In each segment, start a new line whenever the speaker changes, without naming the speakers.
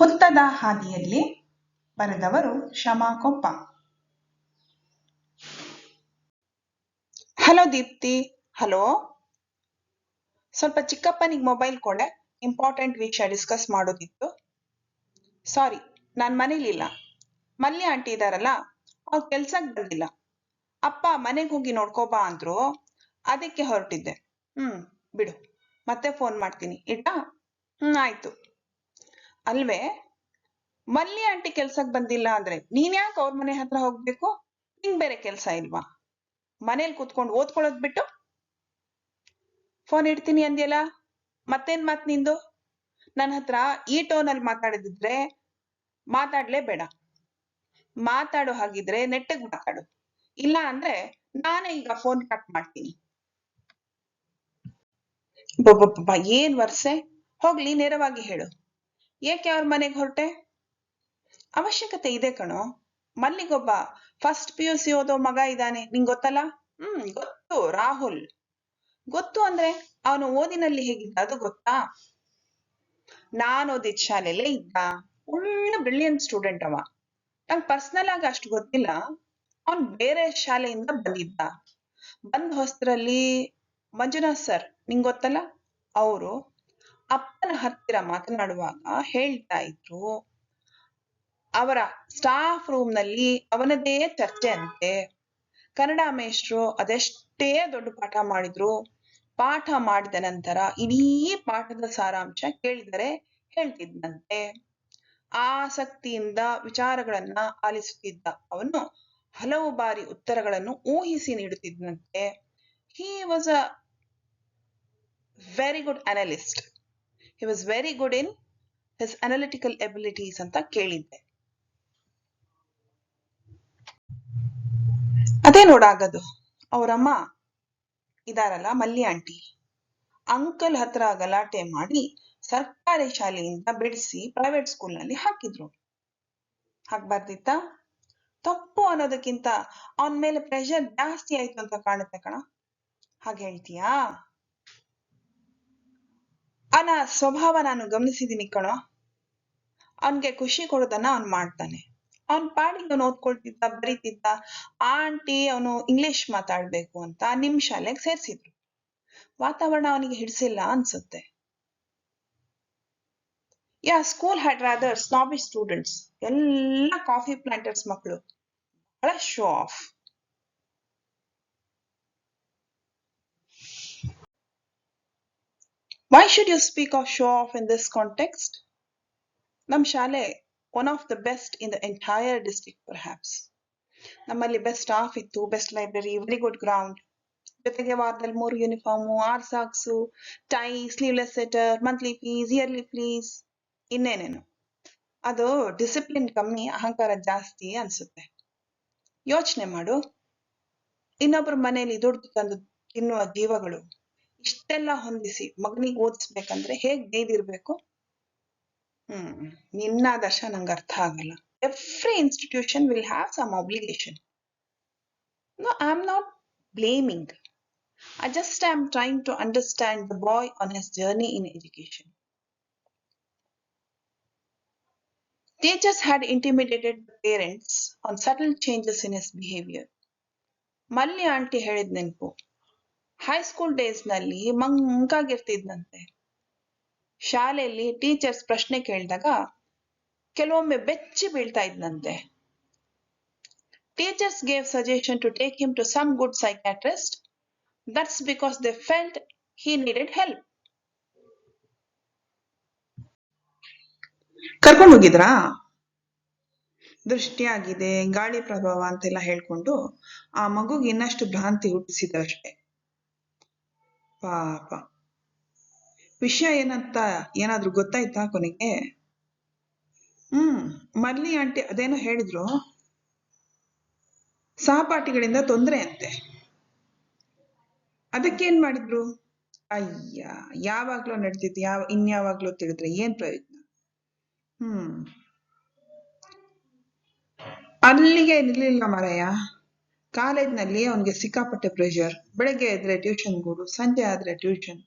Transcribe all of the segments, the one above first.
ಹುತ್ತದ ಹಾದಿಯಲ್ಲಿ ಬರೆದವರು Shama Koppa hello Deepti, hello. ಸ್ವಲ್ಪ ಚಿಕ್ಕಪ್ಪನಿಗೆ ಮೊಬೈಲ್ ಕೊಡೆ ಇಂಪಾರ್ಟೆಂಟ್ ವಿಷಯ ಡಿಸ್ಕಸ್ ಮಾಡೋದಿತ್ತು. ಸಾರಿ ನಾನು ಮನೇಲಿಲ್ಲ ಮಲ್ಲಿ ಆಂಟಿ ಇದಾರಲ್ಲ, ಅವ್ರು ಕೆಲ್ಸಕ್ಕೆ ಬಂದಿಲ್ಲ. ಅಪ್ಪ ಮನೆಗೆ ಹೋಗಿ ನೋಡ್ಕೋಬಾ ಅಂದ್ರು, ಅದಕ್ಕೆ ಹೊರಟಿದ್ದೆ. ಹ್ಮ್, ಬಿಡು, ಮತ್ತೆ ಫೋನ್ ಮಾಡ್ತೀನಿ ಇಟ್ಟ ಹ್ಮ್, ಆಯ್ತು. ಅಲ್ವೇ? ಮಲ್ಲಿ ಆಂಟಿ ಕೆಲ್ಸಕ್ ಬಂದಿಲ್ಲ ಅಂದ್ರೆ ನೀನ್ ಯಾಕೆ ಅವ್ರ ಮನೆ ಹತ್ರ ಹೋಗ್ಬೇಕು? ನಿಂಗ್ ಬೇರೆ ಕೆಲ್ಸ ಇಲ್ವಾ? ಮನೇಲಿ ಕೂತ್ಕೊಂಡು ಓದ್ಕೊಳ್ಳೋದ್ ಬಿಟ್ಟು? ಫೋನ್ ಇಡ್ತೀನಿ ಅಂದ್ಯಲ್ಲ? ಮತ್ತೇನ್ ಮಾತ್ ನಿಂದು? ನನ್ನ ಹತ್ರ ಈ ಟೋನಲ್ಲಿ ಮಾತಾಡಿದ್ರೆ ಮಾತಾಡ್ಲೇಬೇಡ. ಮಾತಾಡೋ ಹಾಗಿದ್ರೆ ನೆಟ್ಟಗ್ ಮಾತಾಡು. ಇಲ್ಲ ಅಂದ್ರೆ ನಾನೇ ಈಗ ಫೋನ್ ಕಟ್ ಮಾಡ್ತೀನಿ. ಏನ್ ವರ್ಸೆ? ಹೋಗ್ಲಿ, ನೇರವಾಗಿ ಹೇಳು. ಏಕೆ ಅವ್ರ ಮನೆಗೆ ಹೊರಟೆ? ಅವಶ್ಯಕತೆ ಇದೆ ಕಣೋ. ಮಲ್ಲಿಗೊಬ್ಬ ಫಸ್ಟ್ ಪಿ ಯು ಸಿ ಓದೋ ಮಗ ಇದ್ದಾನೆ, ನಿಂಗೆ ಗೊತ್ತಲ್ಲ? ಹ್ಮ್, ಗೊತ್ತು, ರಾಹುಲ್. ಗೊತ್ತು ಅಂದ್ರೆ ಅವನು ಓದಿನಲ್ಲಿ ಹೇಗಿದ್ದ, ಅದು ಗೊತ್ತಾ? ನಾನು ಓದಿದ ಶಾಲೆಯಲ್ಲೇ ಇದ್ದ. ಒಳ್ಳೆ ಬ್ರಿಲಿಯಂಟ್ ಸ್ಟೂಡೆಂಟ್ ಅವ. ನಂಗೆ ಪರ್ಸನಲ್ ಆಗಿ ಅಷ್ಟು ಗೊತ್ತಿಲ್ಲ. ಅವನ್ ಬೇರೆ ಶಾಲೆಯಿಂದ ಬಂದಿದ್ದ. ಬಂದ್ ಹೊಸದ್ರಲ್ಲಿ ಮಂಜುನಾಥ್ ಸರ್ ನಿಂಗೊತ್ತಲ್ಲ ಅವರು ಅಪ್ಪನ ಹತ್ತಿರ ಮಾತನಾಡುವಾಗ ಹೇಳ್ತಾ ಇದ್ರು, ಅವರ ಸ್ಟಾಫ್ ರೂಮ್ನಲ್ಲಿ ಅವನದೇ ಚರ್ಚೆ ಅಂತೆ ಕನ್ನಡ ಮೇಷ್ಟ್ರು ಅದೆಷ್ಟೇ ದೊಡ್ಡ ಪಾಠ ಮಾಡಿದ್ರು, ಪಾಠ ಮಾಡಿದ ನಂತರ ಇಡೀ ಪಾಠದ ಸಾರಾಂಶ ಕೇಳಿದರೆ ಹೇಳ್ತಿದ್ನಂತೆ. ಆಸಕ್ತಿಯಿಂದ ವಿಚಾರಗಳನ್ನ ಆಲಿಸುತ್ತಿದ್ದ ಅವನು ಹಲವು ಬಾರಿ ಉತ್ತರಗಳನ್ನು ಊಹಿಸಿ ನೀಡುತ್ತಿದ್ದಂತೆ he was a very good analyst he was very good in his analytical abilities ಅಂತ ಕೇಳಿದ್ದೆ. ಅದೇ ನೋಡಾಗದು. ಅವರಮ್ಮ ಇದಾರಲ್ಲ, ಮಲ್ಲಿ ಆಂಟಿ. ಅಂಕಲ್ ಹತ್ರ ಗಲಾಟೆ ಮಾಡಿ ಸರ್ಕಾರಿ ಶಾಲೆಯಿಂದ ಬಿಡಿಸಿ ಪ್ರೈವೇಟ್ ಸ್ಕೂಲ್ನಲ್ಲಿ ಹಾಕಿದ್ರು. ಹಾಕ್ಬಾರ್ದಿತ್ತ ತಪ್ಪು ಅನ್ನೋದಕ್ಕಿಂತ ಅವನ ಮೇಲೆ ಪ್ರೆಷರ್ ಜಾಸ್ತಿ ಆಯ್ತು ಅಂತ ಕಾಣುತ್ತೆ ಕಣ. ಹಾಗೆ ಹೇಳ್ತೀಯಾ? ಅವನ ಸ್ವಭಾವ ನಾನು ಗಮನಿಸಿದೀನಿ ಕಣೋ. ಅವನ್ಗೆ ಖುಷಿ ಕೊಡೋದನ್ನ ಅವ್ನ್ ಮಾಡ್ತಾನೆ. ಅವನ್ ಪಾಡಿಗೆ ಓದ್ಕೊಳ್ತಿದ್ದ ಬರೀತಿದ್ದ ಆಂಟಿ ಅವನು ಇಂಗ್ಲಿಷ್ ಮಾತಾಡ್ಬೇಕು ಅಂತ ನಿಮ್ ಶಾಲೆಗೆ ಸೇರ್ಸಿದ್ರು. ವಾತಾವರಣ ಅವನಿಗೆ ಹಿಡಿಸಿಲ್ಲ ಅನ್ಸುತ್ತೆ. Yeah school had rather snobby students ಎಲ್ಲ ಕಾಫಿ ಪ್ಲಾಂಟರ್ಸ್ ಮಕ್ಕಳು ಬಹಳ show off why should you speak off show off in this context ನಮ್ ಶಾಲೆ one of the best in the entire district perhaps ನಮ್ಮಲ್ಲಿ ಬೆಸ್ಟ್ ಸ್ಟಾಫ್ ಇತ್ತು best library very good ground ಜೊತೆಗೆ ವಾರದಲ್ಲಿ ಮೂರು uniform or socks tie sleeveless sweater monthly fees yearly fees ಇನ್ನೇನೇನು. ಅದು discipline ಕಮ್ಮಿ, ಅಹಂಕಾರ ಜಾಸ್ತಿ ಅನ್ಸುತ್ತೆ. ಯೋಚನೆ ಮಾಡು. ಇನ್ನೊಬ್ಬರ ಮನೆಯಲ್ಲಿ ದುಡ್ಡು ತಂದು ತಿನ್ನುವ ಜೀವಗಳು ಇಷ್ಟೆಲ್ಲ ಹೊಂದಿಸಿ, ಮಗನಿಗೆ ಓದಿಸ್ಬೇಕಂದ್ರೆ ಹೇಗ್ ನೇದಿರ್ಬೇಕು ಹ್ಮ್, ನಿನ್ನ ದಶ ನಂಗೆ ಅರ್ಥ ಆಗಲ್ಲ. Every institution will have some obligation no I am not blaming I just I am trying to understand the boy on his journey in education teachers had intimidated parents on subtle changes in his behaviour Malli aunty ಹೇಳಿದ ನೆನಪು. High school ಡೇಸ್ನಲ್ಲಿ ಮಂಕಾಗಿರ್ತಿದ್ನಂತೆ. ಶಾಲೆಯಲ್ಲಿ teachers ಪ್ರಶ್ನೆ ಕೇಳಿದಾಗ ಕೆಲವೊಮ್ಮೆ ಬೆಚ್ಚಿ ಬೀಳ್ತಾ ಇದ್ನಂತೆ. Teachers gave suggestion to take him to some good psychiatrist that's because they felt he needed help ಕರ್ಕೊಂಡು ಹೋಗಿದ್ರಾ? ದೃಷ್ಟಿಯಾಗಿದೆ, ಗಾಳಿ ಪ್ರಭಾವ ಅಂತೆಲ್ಲ ಹೇಳ್ಕೊಂಡು ಆ ಮಗುಗೆ ಇನ್ನಷ್ಟು ಭ್ರಾಂತಿ ಹುಟ್ಟಿಸಿದಷ್ಟೇ. ಪಾಪ. ವಿಷಯ ಏನಂತ ಏನಾದ್ರೂ ಗೊತ್ತಾಯ್ತಾ ಕೊನೆಗೆ? ಹ್ಮ್, ಮರ್ಲಿ ಆಂಟಿ ಅದೇನೋ ಹೇಳಿದ್ರು. ಸಹಪಾಠಿಗಳಿಂದ ತೊಂದರೆ ಅಂತೆ. ಅದಕ್ಕೇನ್ ಮಾಡಿದ್ರು? ಅಯ್ಯ, ಯಾವಾಗ್ಲೂ ನಡೀತಿತ್ತು, ಯಾವ, ಇನ್ಯಾವಾಗ್ಲೂ ತಿಳಿದ್ರೆ ಏನ್ ಪ್ರಯೋಜನ? ಹ್ಮ್. ಅಲ್ಲಿಗೆ ನಿಲ್ಲಿಲ್ಲ ಮಾರಾಯ. ಕಾಲೇಜ್ನಲ್ಲಿ ಅವನಿಗೆ ಸಿಕ್ಕಾಪಟ್ಟೆ ಪ್ರೆಷರ್ ಬೆಳಗ್ಗೆ ಎದ್ರೆ ಟ್ಯೂಷನ್ ಗೂಡು ಸಂಜೆ ಆದ್ರೆ ಟ್ಯೂಷನ್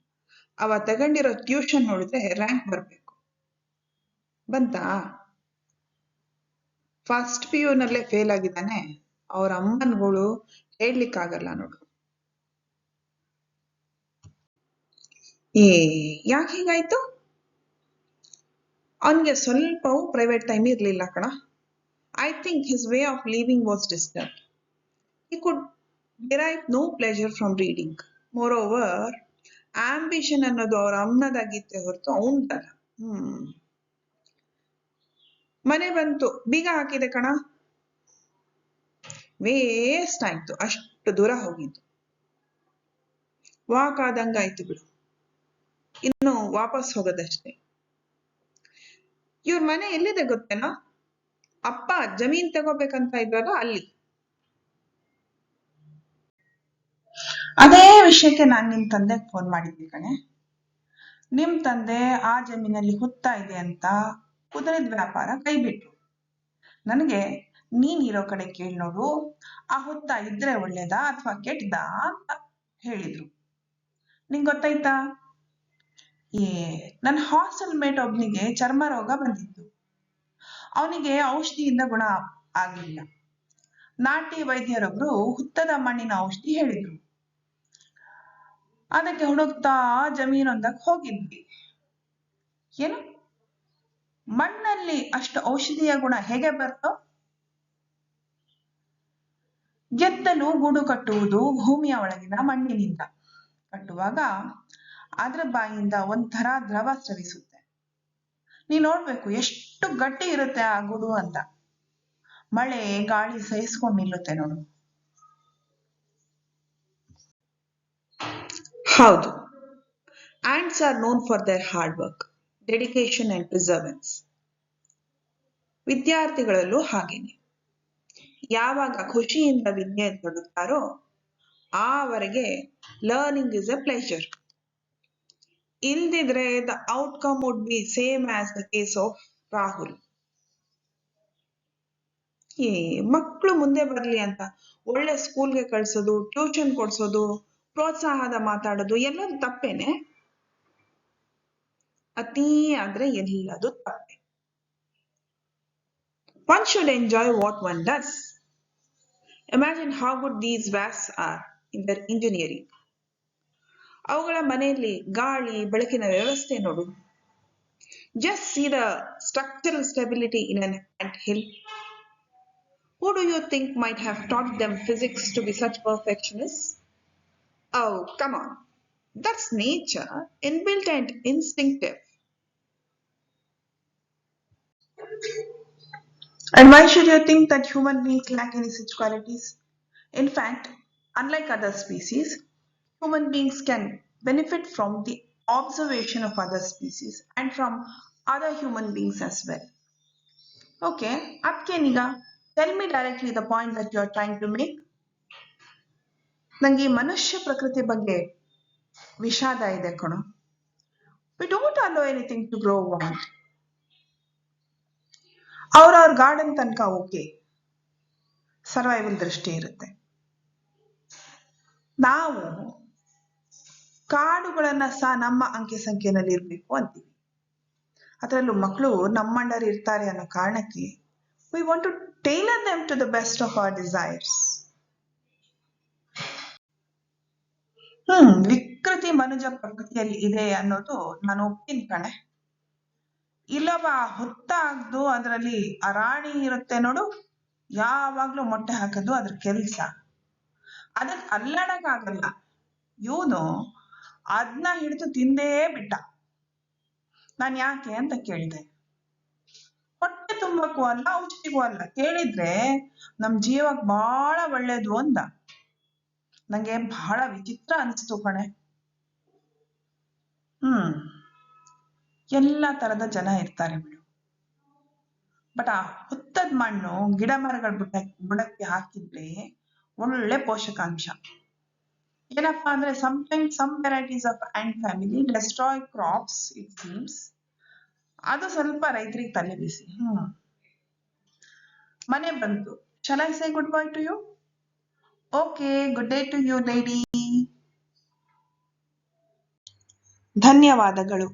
ಅವ ತಗೊಂಡಿರೋ ಟ್ಯೂಷನ್ ನೋಡಿದ್ರೆ ರ್ಯಾಂಕ್ ಬರ್ಬೇಕು. ಬಂತಾ? ಫಸ್ಟ್ ಪಿ ಯುನಲ್ಲೇ ಫೇಲ್ ಆಗಿದ್ದಾನೆ. ಅವ್ರ ಅಮ್ಮನ್ಗಳು ಹೇಳ್ಲಿಕ್ಕಾಗಲ್ಲ ನೋಡು. ಏ, ಯಾಕೆ ಹೀಗಾಯ್ತು? ಅವನಿಗೆ ಸ್ವಲ್ಪವೂ ಪ್ರೈವೇಟ್ ಟೈಮ್ ಇರಲಿಲ್ಲ ಕಣ. I think his way of living was disturb he could derive no pleasure from reading. Moreover, ambition ಅನ್ನೋದು ಅವ್ರ ಅಮ್ಮನದಾಗಿತ್ತೆ ಹೊರತು ಅವನದಲ್ಲ ಹ್ಮ್. ಮನೆ ಬಂತು. ಬೀಗ ಹಾಕಿದೆ ಕಣ. ವೇಸ್ಟ್ ಆಯ್ತು. ಅಷ್ಟು ದೂರ ಹೋಗಿದ್ದು. ವಾಕ್ ಆದಂಗಾಯ್ತು ಬಿಡು. ಇನ್ನು ವಾಪಸ್ ಹೋಗೋದಷ್ಟೇ. ಇವ್ರ ಮನೆ ಎಲ್ಲಿದೆ ಗೊತ್ತೇನೋ? ಅಪ್ಪ ಜಮೀನ್ ತಗೋಬೇಕಂತ ಇದ್ರಲ್ಲ ಅಲ್ಲಿ. ಅದೇ ವಿಷಯಕ್ಕೆ ನಾನು ನಿಮ್ ತಂದೆಗೆ ಫೋನ್ ಮಾಡಿದ್ದೆ ಕಣೆ. ನಿಮ್ ತಂದೆ ಆ ಜಮೀನಲ್ಲಿ ಹುತ್ತಾ ಇದೆ ಅಂತ ಕುದುರೆದ ವ್ಯಾಪಾರ ಕೈಬಿಟ್ರು. ನನಗೆ ನೀನ್ ಕಡೆ ಕೇಳಿ ನೋಡು, ಆ ಹುತ್ತ ಇದ್ರೆ ಒಳ್ಳೇದಾ ಅಥವಾ ಕೆಟ್ಟದಾ ಅಂತ ಹೇಳಿದ್ರು. ನಿಂಗ್ ಗೊತ್ತಾಯ್ತಾ? ಏ ನನ್ನ ಹಾಸ್ಟೆಲ್ ಮೇಟ್ ಒಬ್ನಿಗೆ ಚರ್ಮ ರೋಗ ಬಂದಿತ್ತು. ಅವನಿಗೆ ಔಷಧಿಯಿಂದ ಗುಣ ಆಗ್ಲಿಲ್ಲ ನಾಟಿ ವೈದ್ಯರೊಬ್ರು ಹುತ್ತದ ಮಣ್ಣಿನ ಔಷಧಿ ಹೇಳಿದ್ರು. ಅದಕ್ಕೆ ಹುಡುಕ್ತಾ ಜಮೀನೊಂದಕ್ಕೆ ಹೋಗಿದ್ವಿ. ಏನು? ಮಣ್ಣಲ್ಲಿ ಅಷ್ಟು ಔಷಧಿಯ ಗುಣ ಹೇಗೆ ಬರ್ತೋ? ಗೆದ್ದಲು ಗೂಡು ಕಟ್ಟುವುದು ಭೂಮಿಯ ಒಳಗಿನ ಮಣ್ಣಿನಿಂದ. ಕಟ್ಟುವಾಗ ಅದ್ರ ಬಾಯಿಂದ ಒಂಥರ ದ್ರವ ಸ್ರವಿಸುತ್ತೆ. ನೀ ನೋಡ್ಬೇಕು ಎಷ್ಟು ಗಟ್ಟಿ ಇರುತ್ತೆ ಆ ಗುಡು ಅಂತ. ಮಳೆ, ಗಾಳಿ ಸಹಿಸ್ಕೊಂಡು ನಿಲ್ಲುತ್ತೆ ನೋಡು. ಹೌದು. Ants are known for their hard work dedication and perseverance ವಿದ್ಯಾರ್ಥಿಗಳಲ್ಲೂ ಹಾಗೇನೆ. ಯಾವಾಗ ಖುಷಿಯಿಂದ ವಿದ್ಯೆ ತೊಡುತ್ತಾರೋ ಆವರೆಗೆ ಲರ್ನಿಂಗ್ ಇಸ್ ಅ ಪ್ಲೆಷರ್ ಇಲ್ದಿದ್ರೆ the outcome would be same as the case of Rahul ಏ ಮಕ್ಕಳು ಮುಂದೆ ಬರಲಿ ಅಂತ ಒಳ್ಳೆ ಸ್ಕೂಲ್ಗೆ ಕಳ್ಸೋದು ಟ್ಯೂಷನ್ ಕೊಡ್ಸೋದು ಪ್ರೋತ್ಸಾಹದ ಮಾತಾಡೋದು ಎಲ್ಲದು ತಪ್ಪೇನೆ. ಅತೀ ಆದ್ರೆ ಎಲ್ಲದು ತಪ್ಪೆ. One should enjoy what one does imagine how good these ways are in their engineering ಅವುಗಳ ಮನೆಯಲ್ಲಿ ಗಾಳಿ, ಬೆಳಕಿನ ವ್ಯವಸ್ಥೆ ನೋಡು. Just see the structural stability in an ant hill. Who do you think might have taught them physics to be such perfectionists? Oh, come on. That's nature, inbuilt and instinctive. And why should you think that human beings lack any such qualities? In fact, unlike other species, human beings can benefit from the observation of other species and from other human beings as well. Okay, Apkeniga, tell me directly the point that you are trying to make. ನಂಗೆ ಈ ಮನುಷ್ಯ ಪ್ರಕೃತಿ ಬಗ್ಗೆ ವಿಷಾದ ಇದೆ ಕಣೋ. We don't allow anything to grow want ಅವ್ರವ್ರ garden ತನಕ ಓಕೆ ಸರ್ವೈವಲ್ ದೃಷ್ಟಿ ಇರುತ್ತೆ. ನಾವು ಕಾಡುಗಳನ್ನ ಸಹ ನಮ್ಮ ಅಂಕೆ ಸಂಖ್ಯೆನಲ್ಲಿ ಇರಬೇಕು ಅಂತೀವಿ. ಅದರಲ್ಲೂ ಮಕ್ಕಳು ನಮ್ಮಂಡರ್ ಇರ್ತಾರೆ ಅನ್ನೋ ಕಾರಣಕ್ಕೆ we want to tailor them to the best of our desires hmm, ವಿಕೃತಿ ಮನುಜ ಪ್ರಕೃತಿಯಲ್ಲಿ ಇದೆ ಅನ್ನೋದು ನಾನು ಒಪ್ತೀನಿ ಕಣೆ. ಇಲ್ಲವ, ಹೊತ್ತಾಗ್ದು ಅದ್ರಲ್ಲಿ ಅರಾಣಿ ಇರುತ್ತೆ ನೋಡು, ಯಾವಾಗ್ಲೂ ಮೊಟ್ಟೆ ಹಾಕೋದು ಅದ್ರ ಕೆಲ್ಸ. ಅದಕ್ಕೆ ಅಲ್ಲಾಡಕ್ ಆಗಲ್ಲ ಇವನು ಅದನ್ನ ಹಿಡಿದು ತಿಂದೇ ಬಿಟ್ಟ. ನಾನ್ ಯಾಕೆ ಅಂತ ಕೇಳಿದೆ. ಹೊಟ್ಟೆ ತುಂಬಕ್ಕೂ ಅಲ್ಲ, ಔಷಧಿಗೂ ಅಲ್ಲ. ಕೇಳಿದ್ರೆ ನಮ್ ಜೀವಕ್ ಬಹಳ ಒಳ್ಳೇದು ಅಂದ. ನಂಗೆ ಬಹಳ ವಿಚಿತ್ರ ಅನಿಸ್ತು ಕಣೆ. ಹ್ಮ್. ಎಲ್ಲ ತರದ ಜನ ಇರ್ತಾರೆ ಬಿಡು. ಬಟ್ ಆ ಹುತ್ತದ ಮಣ್ಣು ಗಿಡ ಮರಗಳ ಬುಡ, ಬುಡಕ್ಕೆ ಹಾಕಿದ್ರೆ ಒಳ್ಳೆ ಪೋಷಕಾಂಶ. ಏನಪ್ಪಾ ಅಂದ್ರೆ sometime some varieties of ant family destroy crops it seems ಅದು ಸ್ವಲ್ಪ ರೈತರಿಗೆ ತಲೆ ಬಿಸಿ ಹ್ಮ್. ಮನೆ ಬಂತು. I say goodbye to you okay good day to you lady ಧನ್ಯವಾದಗಳು.